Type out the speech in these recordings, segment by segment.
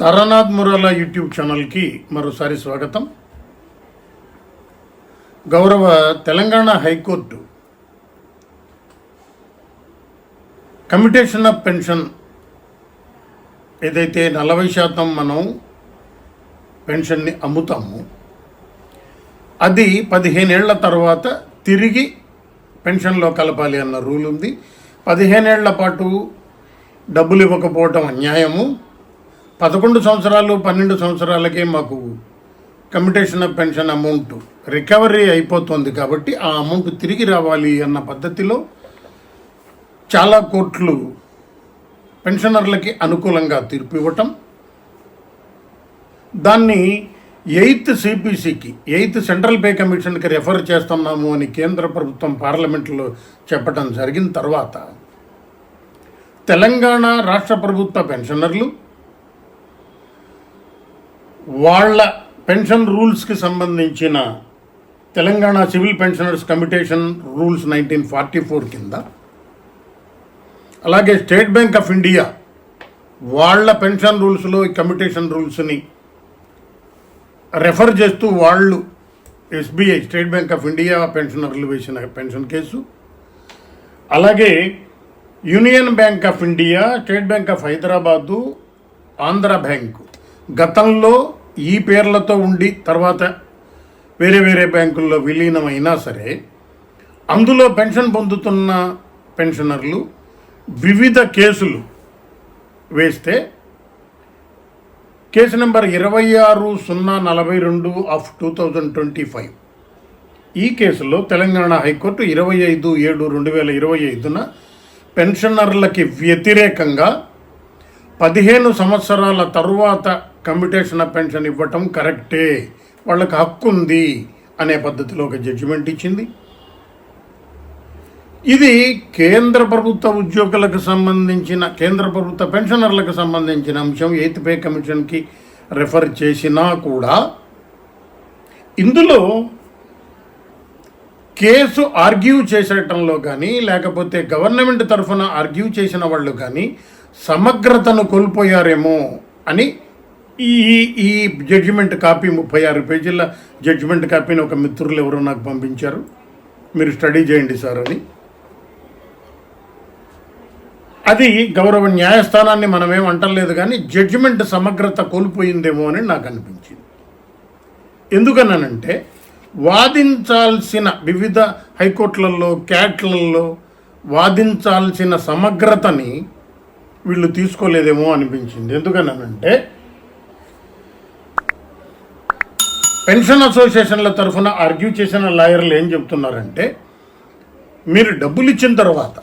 Taranath మురాలా YouTube ఛానల్కి మరోసారి స్వాగతం. గౌరవ Telangana high court commutation of pension ఏదైతే నలభై శాతం మనం పెన్షన్ని అమ్ముతాము అది పదిహేనేళ్ళ తర్వాత తిరిగి పెన్షన్లో కలపాలి అన్న రూల్ ఉంది. పదిహేనేళ్ళ పాటు డబ్బులు ఇవ్వకపోవటం అన్యాయము. పదకొండు సంవత్సరాలు పన్నెండు సంవత్సరాలకే మాకు commutation of pension amount recovery అయిపోతుంది కాబట్టి ఆ అమౌంట్ తిరిగి రావాలి అన్న పద్ధతిలో చాలా కోట్లు పెన్షనర్లకి అనుకూలంగా తీర్పు ఇవ్వటం. దాన్ని ఎయిత్ సిపిసికి ఎయిత్ సెంట్రల్ పే కమిషన్కి రెఫర్ చేస్తున్నాము అని కేంద్ర ప్రభుత్వం పార్లమెంట్లో చెప్పడం జరిగిన తర్వాత తెలంగాణ రాష్ట్ర ప్రభుత్వ పెన్షనర్లు వాళ్ళ పెన్షన్ రూల్స్కి సంబంధించిన Telangana civil pensioners commutation rules nineteen forty four కింద అలాగే స్టేట్ బ్యాంక్ ఆఫ్ ఇండియా వాళ్ళ పెన్షన్ రూల్స్లో ఈ కమిటేషన్ రూల్స్ని రెఫర్ చేస్తూ వాళ్ళు SBI State Bank of India పెన్షనర్లు వేసిన పెన్షన్ కేసు అలాగే Union Bank of India State Bank of Hyderabad Andhra Bank గతంలో ఈ పేర్లతో ఉండి తర్వాత వేరే వేరే బ్యాంకుల్లో విలీనమైనా సరే అందులో పెన్షన్ పొందుతున్న పెన్షనర్లు వివిధ కేసులు వేస్తే కేసు నెంబర్ ఇరవై ఆరు సున్నా నలభై రెండు of two thousand twenty five. ఈ కేసులో తెలంగాణ హైకోర్టు ఇరవై ఐదు ఏడు రెండు వేల ఇరవై ఐదున పెన్షనర్లకి వ్యతిరేకంగా పదిహేను సంవత్సరాల తరువాత కమ్యూటేషన్ ఆఫ్ పెన్షన్ ఇవ్వటం కరెక్టే. వాళ్ళకి హక్కు ఉంది అనే పద్ధతిలో ఒక జడ్జిమెంట్ ఇచ్చింది. ఇది కేంద్ర ప్రభుత్వ ఉద్యోగులకు సంబంధించిన కేంద్ర ప్రభుత్వ పెన్షనర్లకు సంబంధించిన అంశం. ఎయిత్ పే కమిషన్కి రెఫర్ చేసినా కూడా ఇందులో కేసు ఆర్గ్యూ చేసేటంలో కానీ లేకపోతే గవర్నమెంట్ తరఫున ఆర్గ్యూ చేసిన వాళ్ళు కానీ సమగ్రతను కోల్పోయారేమో అని ఈ ఈ జడ్జిమెంట్ కాపీ ముప్పై ఆరు పేజీల జడ్జిమెంట్ కాపీని ఒక మిత్రులు ఎవరో నాకు పంపించారు. మీరు స్టడీ చేయండి సార్ అని. అది గౌరవ న్యాయస్థానాన్ని మనమేం అంటలేదు కానీ జడ్జిమెంట్ సమగ్రత కోల్పోయిందేమో అని నాకు అనిపించింది. ఎందుకన్నానంటే వాదించాల్సిన వివిధ హైకోర్టులలో క్యాట్లలో వాదించాల్సిన సమగ్రతని వీళ్ళు తీసుకోలేదేమో అనిపించింది. ఎందుకన్నానంటే పెన్షన్ అసోసియేషన్ల తరఫున ఆర్గ్యూ చేసిన లాయర్లు ఏం చెప్తున్నారంటే మీరు డబ్బులు ఇచ్చిన తర్వాత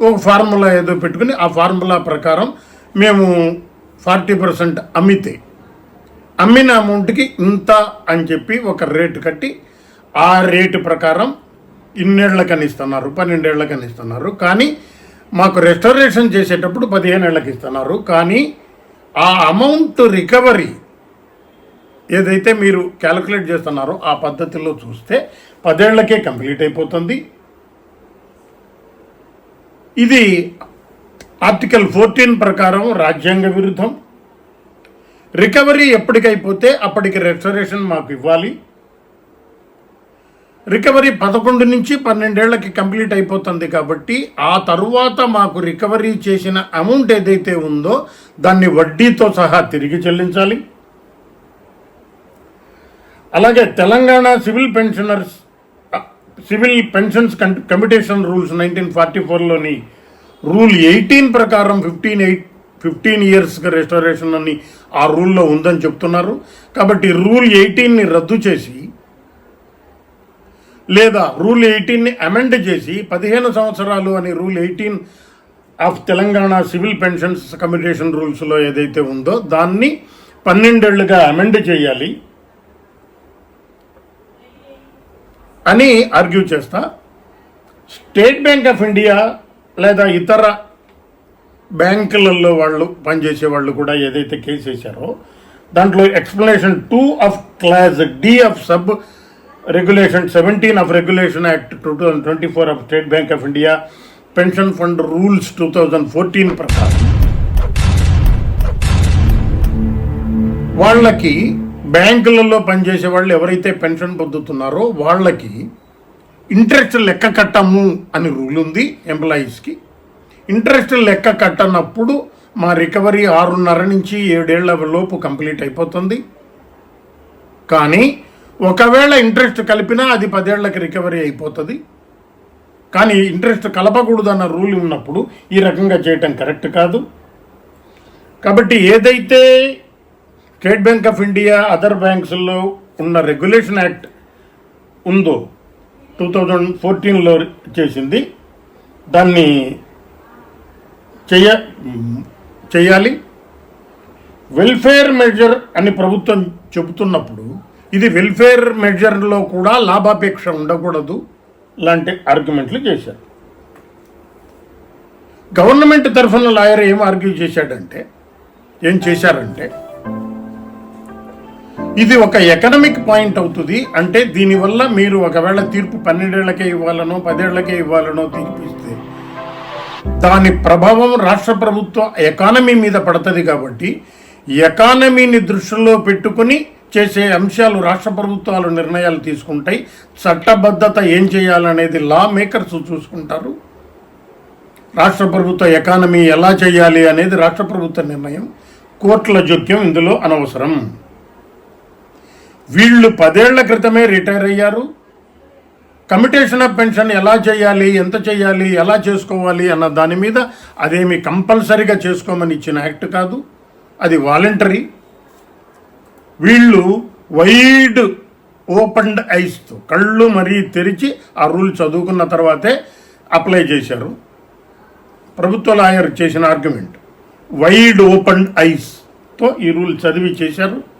ఒక ఫార్ములా ఏదో పెట్టుకుని ఆ ఫార్ములా ప్రకారం మేము ఫార్టీ పర్సెంట్ అమ్మితే అమ్మిన అమౌంట్కి ఇంత అని చెప్పి ఒక రేటు కట్టి ఆ రేటు ప్రకారం ఇన్నేళ్ళకని ఇస్తున్నారు పన్నెండేళ్ళకని ఇస్తున్నారు కానీ మాకు రెస్టరేషన్ చేసేటప్పుడు పదిహేను ఏళ్ళకి ఇస్తున్నారు. కానీ ఆ అమౌంట్ రికవరీ ఏదైతే మీరు క్యాలిక్యులేట్ చేస్తున్నారో ఆ పద్ధతిలో చూస్తే పదేళ్ళకే కంప్లీట్ అయిపోతుంది. ఇది ఆర్టికల్ ఫోర్టీన్ ప్రకారం రాజ్యాంగ విరుద్ధం. రికవరీ ఎప్పటికైపోతే అప్పటికి రెస్టరేషన్ మాకు ఇవ్వాలి. రికవరీ పదకొండు నుంచి పన్నెండేళ్ళకి కంప్లీట్ అయిపోతుంది కాబట్టి ఆ తరువాత మాకు రికవరీ చేసిన అమౌంట్ ఏదైతే ఉందో దాన్ని వడ్డీతో సహా తిరిగి చెల్లించాలి. అలాగే Telangana civil pensioners civil pensions commutation rules nineteen forty ఫోర్లోని rule eighteen ప్రకారం ఫిఫ్టీన్ ఎయిట్ ఫిఫ్టీన్ ఇయర్స్కి రెస్టారేషన్ అని ఆ రూల్లో ఉందని చెప్తున్నారు. కాబట్టి రూల్ ఎయిటీన్ని రద్దు చేసి లేదా రూల్ ఎయిటీన్ని అమెండ్ చేసి పదిహేను సంవత్సరాలు అని rule eighteen of Telangana civil pensions commutation రూల్స్లో ఏదైతే ఉందో దాన్ని పన్నెండేళ్ళుగా అమెండ్ చేయాలి. అని ఆర్గ్యూ చేస్తా. స్టేట్ బ్యాంక్ ఆఫ్ ఇండియా లేదా ఇతర బ్యాంకులలో వాళ్ళు పనిచేసే వాళ్ళు కూడా ఏదైతే కేసు వేశారో దాంట్లో explanation two of clause D of sub regulation seventeen of regulation act two thousand twenty four of State Bank of India pension fund rules two thousand fourteen ప్రకారం. వాళ్ళకి బ్యాంకులలో పనిచేసే వాళ్ళు ఎవరైతే పెన్షన్ పొందుతున్నారో వాళ్ళకి ఇంట్రెస్ట్ లెక్క కట్టము అని రూల్ ఉంది ఎంప్లాయీస్కి. ఇంట్రెస్ట్ లెక్క కట్టనప్పుడు మా రికవరీ ఆరున్నర నుంచి ఏడేళ్ళ లోపు కంప్లీట్ అయిపోతుంది. కానీ ఒకవేళ ఇంట్రెస్ట్ కలిపినా అది పదేళ్ళకి రికవరీ అయిపోతుంది. కానీ ఇంట్రెస్ట్ కలపకూడదు అన్న రూల్ ఉన్నప్పుడు ఈ రకంగా చేయటం కరెక్ట్ కాదు. కాబట్టి ఏదైతే State Bank of India other బ్యాంక్స్లో ఉన్న రెగ్యులేషన్ యాక్ట్ ఉందో టూ థౌజండ్ ఫోర్టీన్లో చేసింది. దాన్ని చెయ్య చేయాలి. వెల్ఫేర్ మెజర్ అని ప్రభుత్వం చెబుతున్నప్పుడు ఇది వెల్ఫేర్ మెజర్లో కూడా లాభాపేక్ష ఉండకూడదు లాంటి ఆర్గ్యుమెంట్లు చేశారు. గవర్నమెంట్ తరఫున లాయర్ ఏం ఆర్గ్యూ చేశాడంటే ఏం చేశారంటే ఇది ఒక ఎకనమిక్ పాయింట్ అవుతుంది. అంటే దీనివల్ల మీరు ఒకవేళ తీర్పు పన్నెండేళ్ళకే ఇవ్వాలనో పదేళ్ళకే ఇవ్వాలనో తీర్పిస్తే దాని ప్రభావం రాష్ట్ర ప్రభుత్వ ఎకానమీ మీద పడుతుంది కాబట్టి ఎకానమీని దృష్టిలో పెట్టుకుని చేసే అంశాలు రాష్ట్ర ప్రభుత్వాలు నిర్ణయాలు తీసుకుంటాయి. చట్టబద్ధత ఏం చేయాలనేది లా మేకర్స్ చూసుకుంటారు. రాష్ట్ర ప్రభుత్వ ఎకానమీ ఎలా చేయాలి అనేది రాష్ట్ర ప్రభుత్వ నిర్ణయం. కోర్టుల జోక్యం ఇందులో అనవసరం. వీళ్ళు పదేళ్ళ క్రితమే రిటైర్ అయ్యారు. కమిటేషన్ ఆఫ్ పెన్షన్ ఎలా చేయాలి ఎంత చేయాలి ఎలా చేసుకోవాలి అన్న దాని మీద అదేమి కంపల్సరిగా చేసుకోమని ఇచ్చిన యాక్ట్ కాదు. అది వాలంటరీ. వీళ్ళు వైడ్ ఓపెన్డ్ ఐస్తో కళ్ళు మరీ తెరిచి ఆ రూల్ చదువుకున్న తర్వాతే అప్లై చేశారు. ప్రభుత్వ లాయర్ చేసిన ఆర్గ్యుమెంట్ వైడ్ ఓపెన్ ఐస్తో ఈ రూల్ చదివి చేశారు.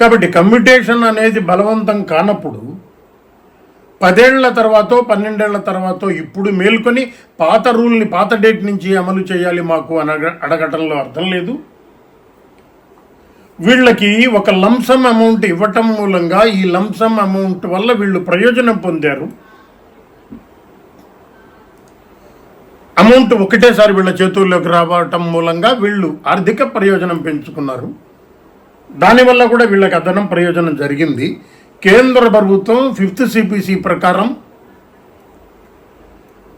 కాబట్టి కమ్యూటేషన్ అనేది బలవంతం కానప్పుడు పదేళ్ళ తర్వాత పన్నెండేళ్ళ తర్వాత ఇప్పుడు మేల్కొని పాత రూల్ని పాత డేట్ నుంచి అమలు చేయాలి మాకు అనగ అడగటంలో అర్థం లేదు. వీళ్ళకి ఒక లంసమ్ అమౌంట్ ఇవ్వటం మూలంగా ఈ లంసమ్ అమౌంట్ వల్ల వీళ్ళు ప్రయోజనం పొందారు. అమౌంట్ ఒకటేసారి వీళ్ళ చేతుల్లోకి రావటం మూలంగా వీళ్ళు ఆర్థిక ప్రయోజనం పెంచుకున్నారు. దానివల్ల కూడా వీళ్ళకి అదనం ప్రయోజనం జరిగింది. కేంద్ర ప్రభుత్వం ఫిఫ్త్ సిపిసి ప్రకారం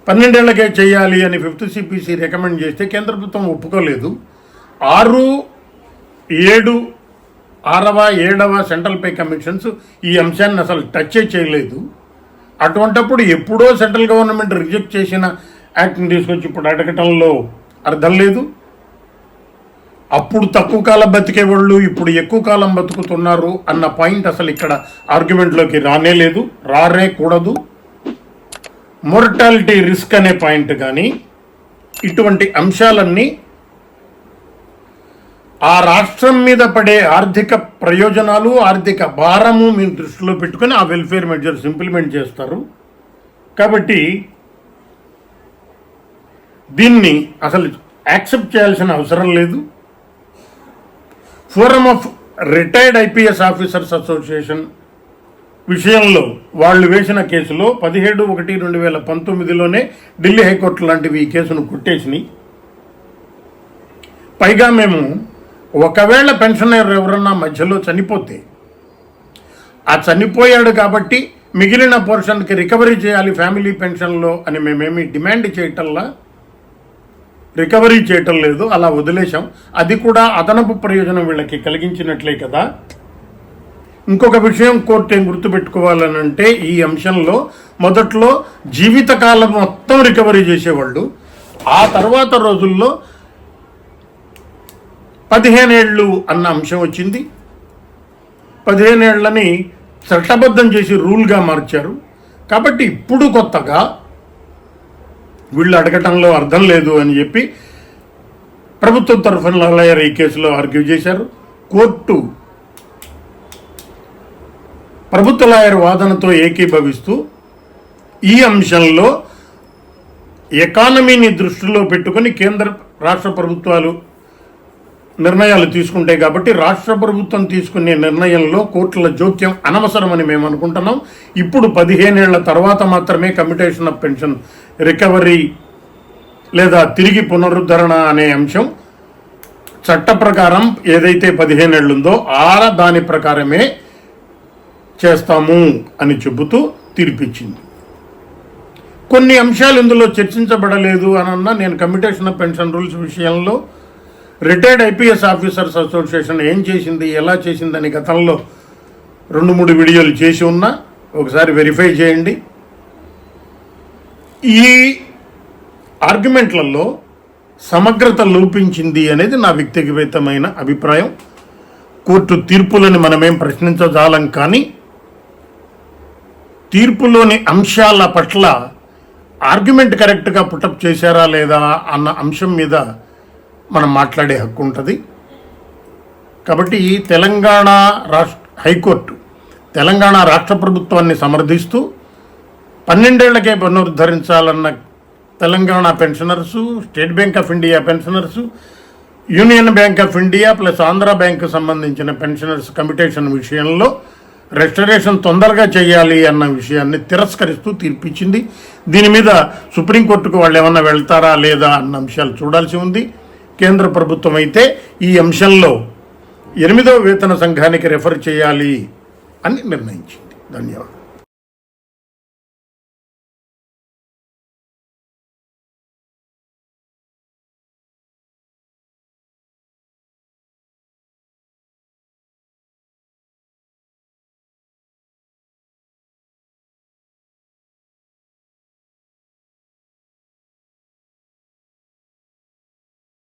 పన్నెండేళ్ళకే చేయాలి అని ఫిఫ్త్ సిపిసి రికమెండ్ చేస్తే కేంద్ర ప్రభుత్వం ఒప్పుకోలేదు. ఆరు ఏడు ఆరవ ఏడవ సెంట్రల్ పే కమిషన్స్ ఈ అంశాన్ని అసలు టచ్ చేయలేదు. అటువంటప్పుడు ఎప్పుడో సెంట్రల్ గవర్నమెంట్ రిజెక్ట్ చేసిన యాక్ట్ని తీసుకొచ్చి ఇప్పుడు అడగటంలో అర్థం లేదు. అప్పుడు తక్కువ కాలం బతికే వాళ్ళు ఇప్పుడు ఎక్కువ కాలం బతుకుతున్నారు అన్న పాయింట్ అసలు ఇక్కడ ఆర్గ్యుమెంట్లోకి రానే లేదు రారే కూడదు. మొర్టాలిటీ రిస్క్ అనే పాయింట్ కానీ ఇటువంటి అంశాలన్నీ ఆ రాష్ట్రం మీద పడే ఆర్థిక ప్రయోజనాలు ఆర్థిక భారము మీరు దృష్టిలో పెట్టుకొని ఆ వెల్ఫేర్ మెజర్స్ ఇంప్లిమెంట్ చేస్తారు. కాబట్టి దీన్ని అసలు యాక్సెప్ట్ చేయాల్సిన అవసరం లేదు. Forum of retired IPS officers association విషయంలో వాళ్ళు వేసిన కేసులో పదిహేడు ఒకటి రెండు వేల పంతొమ్మిదిలోనే ఢిల్లీ హైకోర్టు లాంటివి ఈ కేసును కొట్టేసినాయి. పైగా మేము ఒకవేళ పెన్షనర్ ఎవరన్నా మధ్యలో చనిపోతే ఆ చనిపోయాడు కాబట్టి మిగిలిన పోర్షన్కి రికవరీ చేయాలి ఫ్యామిలీ పెన్షన్లో అని మేమేమి డిమాండ్ చేయటంలా రికవరీ చేయటం లేదు అలా వదిలేశాం. అది కూడా అదనపు ప్రయోజనం వీళ్ళకి కలిగించినట్లే కదా. ఇంకొక విషయం కోర్టు ఏం గుర్తుపెట్టుకోవాలనంటే ఈ అంశంలో మొదట్లో జీవితకాలం మొత్తం రికవరీ చేసేవాళ్ళు. ఆ తర్వాత రోజుల్లో పదిహేనేళ్ళు అన్న అంశం వచ్చింది. పదిహేనేళ్ళని చట్టబద్ధం చేసి రూల్గా మార్చారు. కాబట్టి ఇప్పుడు కొత్తగా వీళ్ళు అడగటంలో అర్థం లేదు అని చెప్పి ప్రభుత్వం తరఫున లాయర్ ఈ కేసులో ఆర్గ్యూ చేశారు. కోర్టు ప్రభుత్వ లాయర్ వాదనతో ఏకీభవిస్తూ ఈ అంశంలో ఎకానమీని దృష్టిలో పెట్టుకొని కేంద్ర రాష్ట్ర ప్రభుత్వాలు నిర్ణయాలు తీసుకుంటాయి కాబట్టి రాష్ట్ర ప్రభుత్వం తీసుకునే నిర్ణయంలో కోర్టుల జోక్యం అనవసరమని మేము అనుకుంటున్నాం. ఇప్పుడు పదిహేనేళ్ళ తర్వాత మాత్రమే కమ్యూటేషన్ ఆఫ్ పెన్షన్ రికవరీ లేదా తిరిగి పునరుద్ధరణ అనే అంశం చట్ట ప్రకారం ఏదైతే పదిహేనేళ్ళు ఉందో ఆ దాని ప్రకారమే చేస్తాము అని చెబుతూ తీర్పిచ్చింది. కొన్ని అంశాలు ఇందులో చర్చించబడలేదు అనన్నా నేను కమ్యూటేషన్ ఆఫ్ పెన్షన్ రూల్స్ విషయంలో రిటైర్డ్ ఐపీఎస్ ఆఫీసర్స్ అసోసియేషన్ ఏం చేసింది ఎలా చేసిందని గతంలో రెండు మూడు వీడియోలు చేసి ఉన్నా ఒకసారి వెరిఫై చేయండి. ఈ ఆర్గ్యుమెంట్లలో సమగ్రత లోపించింది అనేది నా వ్యక్తిగతమైన అభిప్రాయం. కోర్టు తీర్పులని మనమేం ప్రశ్నించజాలం కానీ తీర్పులోని అంశాల పట్ల ఆర్గ్యుమెంట్ కరెక్ట్గా పుటప్ చేశారా లేదా అన్న అంశం మీద మనం మాట్లాడే హక్కు ఉంటుంది. కాబట్టి తెలంగాణ రాష్ట్ర హైకోర్టు తెలంగాణ రాష్ట్ర ప్రభుత్వాన్ని సమర్థిస్తూ పన్నెండేళ్ళకే పునరుద్ధరించాలన్న Telangana pensioners State Bank of India pensioners Union Bank of India plus Andhra Bank సంబంధించిన పెన్షనర్స్ కమిటేషన్ విషయంలో రెస్టరేషన్ తొందరగా చేయాలి అన్న విషయాన్ని తిరస్కరిస్తూ తీర్పిచ్చింది. దీని మీద సుప్రీంకోర్టుకు వాళ్ళు ఏమన్నా వెళ్తారా లేదా అన్న అంశాలు చూడాల్సి ఉంది. కేంద్ర ప్రభుత్వం అయితే ఈ అంశంలో ఎనిమిదవ వేతన సంఘానికి రెఫర్ చేయాలి అని నిర్ణయించింది. ధన్యవాదాలు.